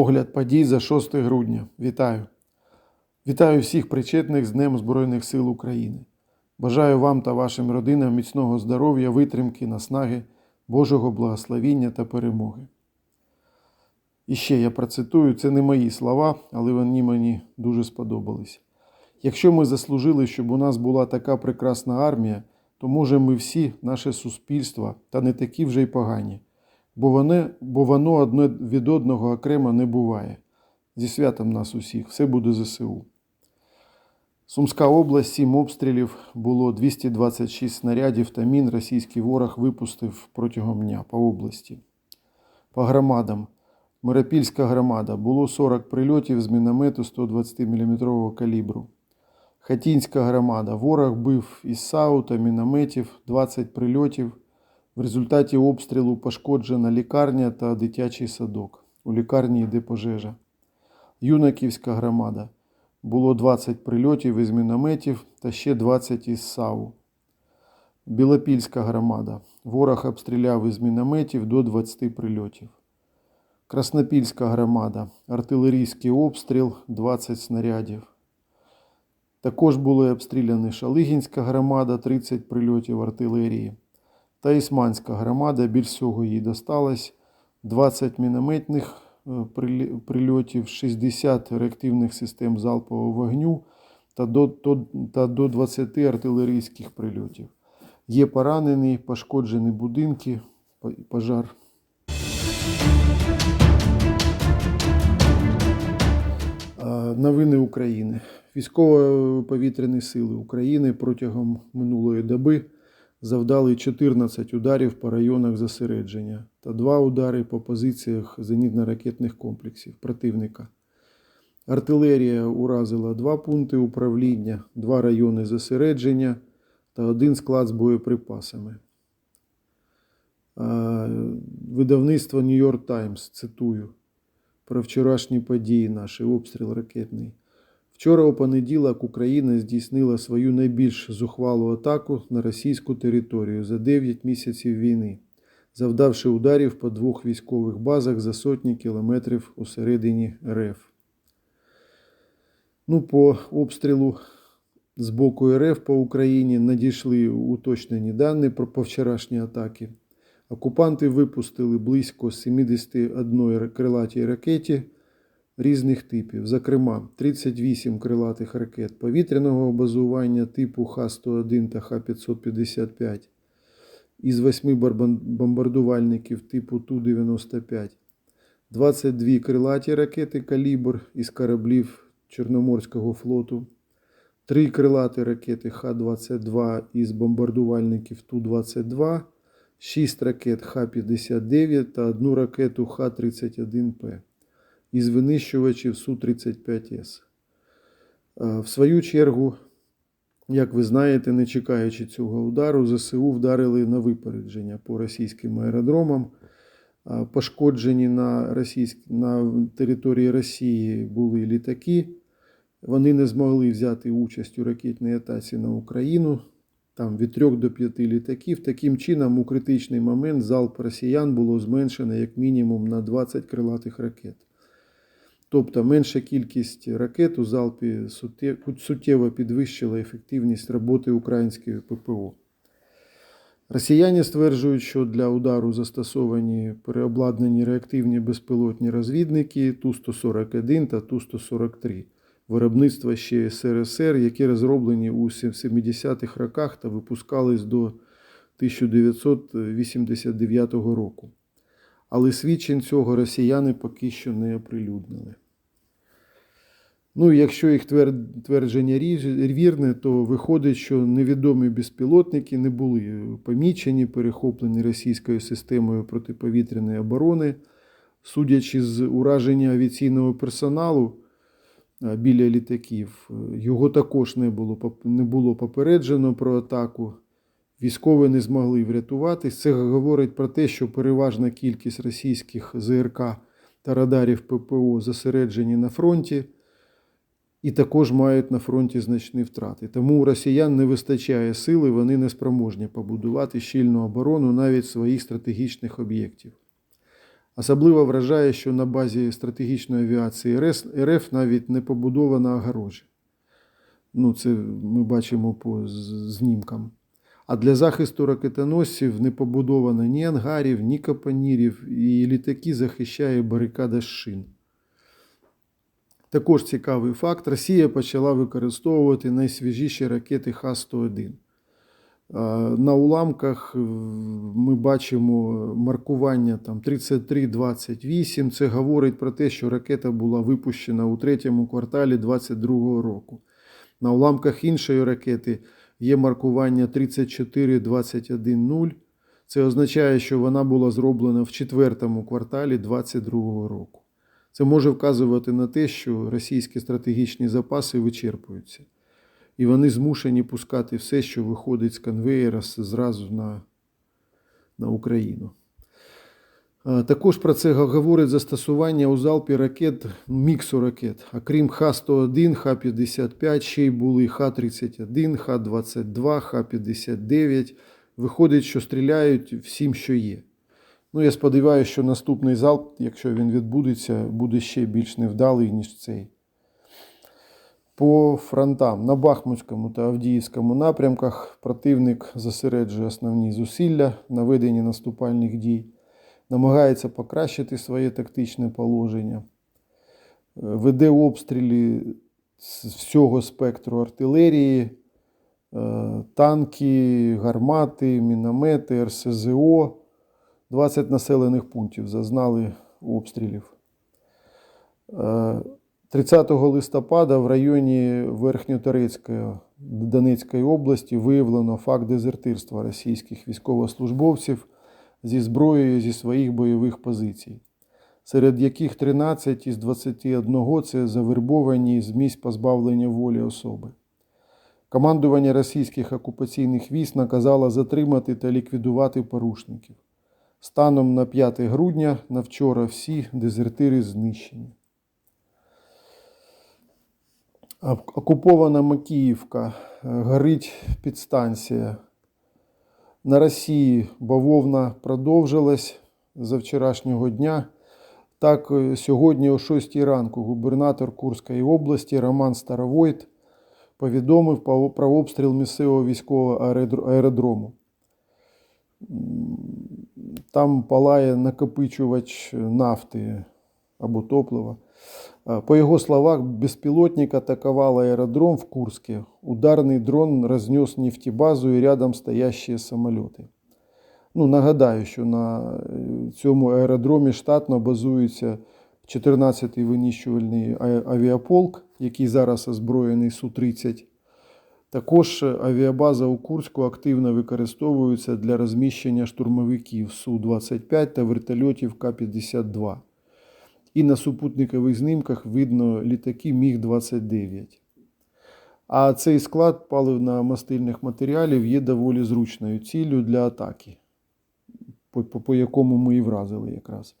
Огляд подій за 6 грудня. Вітаю! Вітаю всіх причетних з Днем Збройних сил України. Бажаю вам та вашим родинам міцного здоров'я, витримки, наснаги, Божого благословіння та перемоги. І ще я процитую, це не мої слова, але вони мені дуже сподобались. Якщо ми заслужили, щоб у нас була така прекрасна армія, то може ми всі, наше суспільство, та не такі вже й погані, бо, вони, бо воно одне від одного окремо не буває. Зі святом нас усіх, все буде ЗСУ. Сумська область, 7 обстрілів, було 226 снарядів та мін російський ворог випустив протягом дня по області. По громадам. Миропільська громада було 40 прильотів з міномету 120 мм калібру. Хатінська громада. Ворог бив із САУ та мінометів 20 прильотів. В результаті обстрілу пошкоджена лікарня та дитячий садок. У лікарні йде пожежа. Юнаківська громада. Було 20 прильотів із мінометів та ще 20 із САУ. Білопільська громада. Ворог обстріляв із мінометів до 20 прильотів. Краснопільська громада. Артилерійський обстріл 20 снарядів. Також були обстріляні Шалигінська громада, 30 прильотів артилерії. Та Ісманська громада, більш всього їй досталось 20 мінометних е, прильотів, 60 реактивних систем залпового вогню та до, та до 20 артилерійських прильотів. Є поранені, пошкоджені будинки, пожар. Е, Новини України. Військово-повітряні сили України протягом минулої доби завдали 14 ударів по районах зосередження та 2 удари по позиціях зенітно-ракетних комплексів противника. Артилерія уразила 2 пункти управління, 2 райони зосередження та один склад з боєприпасами. Видавництво York Times, цитую про вчорашні події, наші обстріл ракетний. Вчора у понеділок Україна здійснила свою найбільш зухвалу атаку на російську територію за 9 місяців війни, завдавши ударів по двох військових базах за сотні кілометрів у середині РФ. Ну, по обстрілу з боку РФ по Україні надійшли уточнені дані про по вчорашні атаки. Окупанти випустили близько 71 крилатій ракеті різних типів, зокрема 38 крилатих ракет повітряного базування типу Х-101 та Х-555, із 8 бомбардувальників типу Ту-95, 22 крилаті ракети «Калібр» із кораблів Чорноморського флоту, 3 крилаті ракети Х-22 із бомбардувальників Ту-22, 6 ракет Х-59 та одну ракету Х-31П із винищувачів Су-35С. Е, В свою чергу, як ви знаєте, не чекаючи цього удару, ЗСУ вдарили на випередження по російським аеродромам. Е, Пошкоджені на, російськ... на території Росії були літаки. Вони не змогли взяти участь у ракетній атаці на Україну. Там від 3 до 5 літаків. Таким чином, у критичний момент залп росіян було зменшено як мінімум на 20 крилатих ракет. Тобто менша кількість ракет у залпі суттєво підвищила ефективність роботи української ППО. Росіяни стверджують, що для удару застосовані переобладнані реактивні безпілотні розвідники Ту-141 та Ту-143 виробництва ще СРСР, які розроблені у 70-х роках та випускались до 1989 року. Але свідчень цього росіяни поки що не оприлюднили. Ну, якщо їх твердження вірне, то виходить, що невідомі безпілотники не були помічені, перехоплені російською системою протиповітряної оборони. Судячи з ураження авіаційного персоналу е, біля літаків, е, його також не було, не було попереджено про атаку. Військові не змогли врятуватись. Це говорить про те, що переважна кількість російських ЗРК та радарів ППО зосереджені на фронті і також мають на фронті значні втрати. Тому у росіян не вистачає сили, вони не спроможні побудувати щільну оборону навіть своїх стратегічних об'єктів. Особливо вражає, що на базі стратегічної авіації РФ навіть не побудована огорожа. Ну, це ми бачимо по знімкам. А для захисту ракетоносців не побудовано ні ангарів, ні капонірів, і літаки захищає барикада шин. Також цікавий факт: Росія почала використовувати найсвіжіші ракети Х-101. На уламках ми бачимо маркування там 3328. Це говорить про те, що ракета була випущена у третьому кварталі 2022 року. На уламках іншої ракети є маркування 34210. Це означає, що вона була зроблена в четвертому кварталі 2022 року. Це може вказувати на те, що російські стратегічні запаси вичерпуються. І вони змушені пускати все, що виходить з конвеєра зразу на, на Україну. А, Також про це говорить застосування у залпі ракет, міксу ракет. Окрім Х-101, Х-55, ще й були Х-31, Х-22, Х-59. Виходить, що стріляють всім, що є. Ну, я сподіваюся, що наступний залп, якщо він відбудеться, буде ще більш невдалий, ніж цей. По фронтам на Бахмутському та Авдіївському напрямках противник зосереджує основні зусилля на веденні наступальних дій, намагається покращити своє тактичне положення, е, веде обстріли з всього спектру артилерії, е, танки, гармати, міномети, РСЗО. 20 населених пунктів зазнали обстрілів. Е, 30 листопада в районі Верхньоторецької Донецької області виявлено факт дезертирства російських військовослужбовців зі зброєю зі своїх бойових позицій, серед яких 13 із 21 це завербовані з місць позбавлення волі особи. Командування російських окупаційних військ наказало затримати та ліквідувати порушників. Станом на 5 грудня на вчора всі дезертири знищені. Окупована Макіївка, е, горить підстанція. На Росії бавовна продовжилась за вчорашнього дня. Так, е, сьогодні о 6 ранку губернатор Курської області Роман Старовойт повідомив про обстріл місцевого військового аеродрому. Там палає накопичувач нафти або топлива. Е, По його словах, безпілотник атаковал аэродром в Курске. Ударний дрон рознес нефтебазу і рядом стоящие самоліти. Ну, нагадаю, що на е, цьому аеродромі штатно базується 14-й винищувальний авіаполк, який зараз озброєний Су-30. Також авіабаза у Курську активно використовується для розміщення штурмовиків Су-25 та вертольотів К-52 і на супутникових знімках видно літаки Міг-29. А цей склад паливно-мастильних матеріалів є доволі зручною ціллю для атаки, по, по, по якому ми і вразили якраз.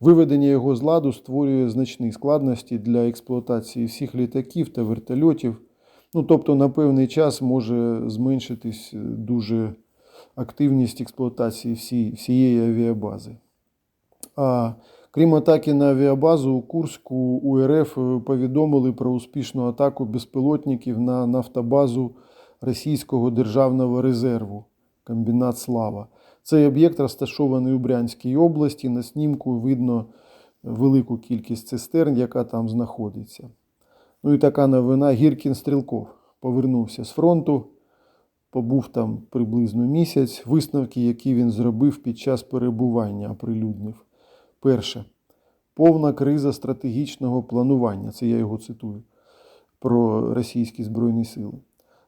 Виведення його з ладу створює значні складності для експлуатації всіх літаків та вертольотів. Ну, тобто, на певний час може зменшитись е, дуже активність експлуатації всі, всієї авіабази. А крім атаки на авіабазу у Курську, у РФ повідомили про успішну атаку безпілотників на нафтобазу Російського державного резерву комбінат Слава. Цей об'єкт розташований у Брянській області. На снімку видно велику кількість цистерн, яка там знаходиться. Ну і така новина: Гіркін Стрілков повернувся з фронту, побув там приблизно місяць. Висновки, які він зробив під час перебування, оприлюднив. Перше. Повна криза стратегічного планування. Це я його цитую про російські Збройні Сили.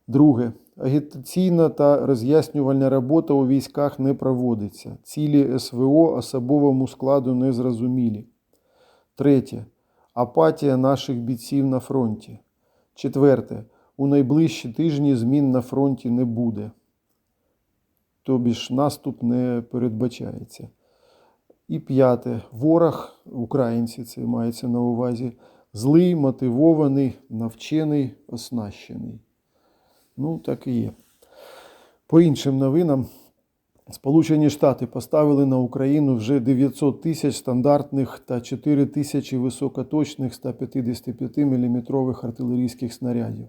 Друге. Агітаційна та роз'яснювальна робота у військах не проводиться. Цілі СВО особовому складу не зрозумілі. Третє. Апатія наших бійців на фронті. Четверте. У найближчі тижні змін на фронті не буде. Тобі ж наступ не передбачається. І п'яте. Ворог, українці, це мається на увазі, злий, мотивований, навчений, оснащений. Ну, так і є. По іншим новинам, Сполучені Штати поставили на Україну вже 900 тисяч стандартних та 4 тисячі високоточних 155 мм артилерійських снарядів.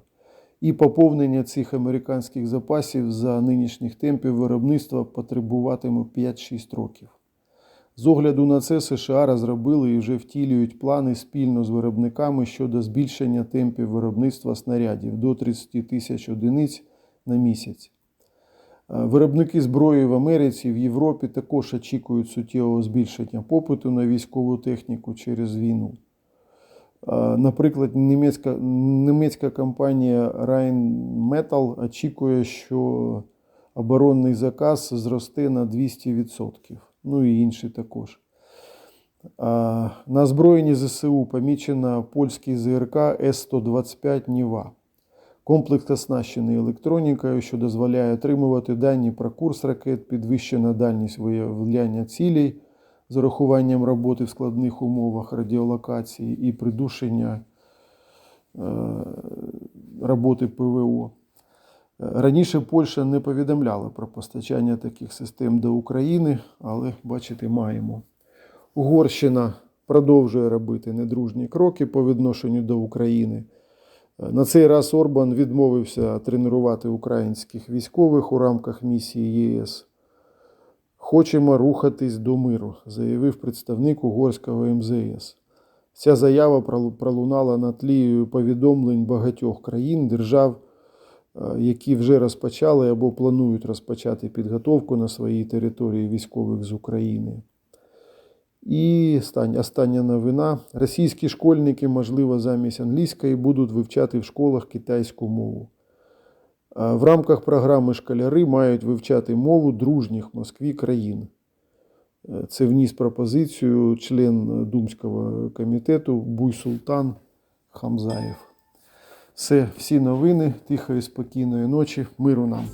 І поповнення цих американських запасів за нинішніх темпів виробництва потребуватиме 5-6 років. З огляду на це США розробили і вже втілюють плани спільно з виробниками щодо збільшення темпів виробництва снарядів до 30 тисяч одиниць на місяць. Е, Виробники зброї в Америці, в Європі також очікують суттєвого збільшення попиту на військову техніку через війну. Е, Наприклад, німецька, німецька компанія Rheinmetall очікує, що оборонний заказ зросте на 200%. Ну і інші також. На озброєнні ЗСУ помічено польський ЗРК С-125 Ніва. Комплекс оснащений електронікою, що дозволяє отримувати дані про курс ракет, підвищена дальність виявляння цілей з урахуванням роботи в складних умовах радіолокації і придушення е, роботи ПВО. Раніше Польща не повідомляла про постачання таких систем до України, але бачите, маємо. Угорщина продовжує робити недружні кроки по відношенню до України. На цей раз Орбан відмовився тренувати українських військових у рамках місії ЄС. Хочемо рухатись до миру, заявив представник угорського МЗС. Ця заява пролунала на тлі повідомлень багатьох країн, держав, які вже розпочали або планують розпочати підготовку на своїй території військових з України. І остання- новина. Російські школьники, можливо, замість англійської будуть вивчати в школах китайську мову. В рамках програми школяри мають вивчати мову дружніх Москві країн. Е, Це вніс пропозицію член Думського комітету Буйсултан Хамзаєв. Все, всі новини, тихої, спокійної ночі, миру нам.